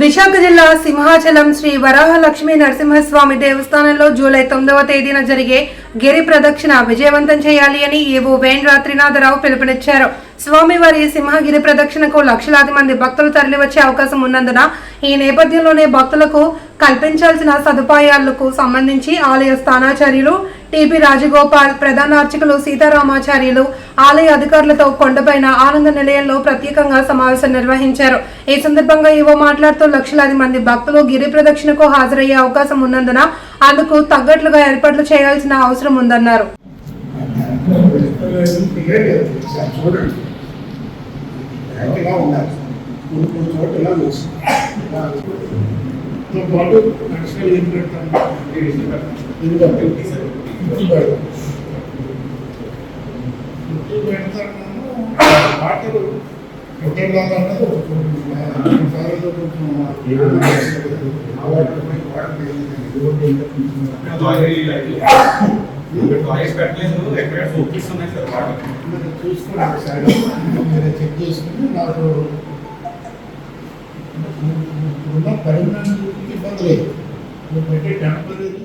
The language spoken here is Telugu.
విశాఖ జిల్లా సింహాచలం శ్రీ వరాహలక్ష్మి నరసింహస్వామి దేవస్థానంలో జూలై తొమ్మిదవ తేదీన జరిగే గిరి ప్రదక్షిణ విజయవంతం చేయాలి అని ఏవో వేణరాత్రినాథరావు పిలుపునిచ్చారు. స్వామివారి సింహగిరి ప్రదక్షిణకు లక్షలాది మంది భక్తులు తరలివచ్చే అవకాశం ఉన్నందున ఈ నేపథ్యంలోనే భక్తులకు కల్పించాల్సిన సదుపాయాలకు సంబంధించి ఆలయ స్థానాచార్యులు టీపీ రాజగోపాల్ ప్రధాన అర్చకులు సీతారామాచార్యులు ఆలయ అధికారులతో కొండపైన ఆనంద నిలయంలో ప్రత్యేకంగా సమావేశం నిర్వహించారు. ఈ సందర్భంగా ఇవో మాట్లాడుతూ లక్షలాది మంది భక్తులు గిరి ప్రదక్షిణకు హాజరయ్యే అవకాశం ఉన్నందున అందుకు తగ్గట్లుగా ఏర్పాట్లు చేయాల్సిన అవసరం ఉందన్నారు. ఉండాలి కొన్ని కొన్ని చోట్ల ఇలా చూసి పాటు నడుచుకొని ఏం పెడతాను ఇది బట్టి ఇది పెడతాం ఇది పెడతాను వాటర్ హోటల్ లాగా అన్నది ఒక కొన్ని సార్లు కొంచెం ఆ వాటర్ పై వాటర్ వాయిస్ పెట్టలేదు ఎక్కడ చూపిస్తున్నాయి సార్ వాటర్ మీరు చూసుకుని ఒకసారి మీరు చెక్ చేసుకుని నాకు ఇప్పుడున్న పరిమాణానికి clay. You make it temporary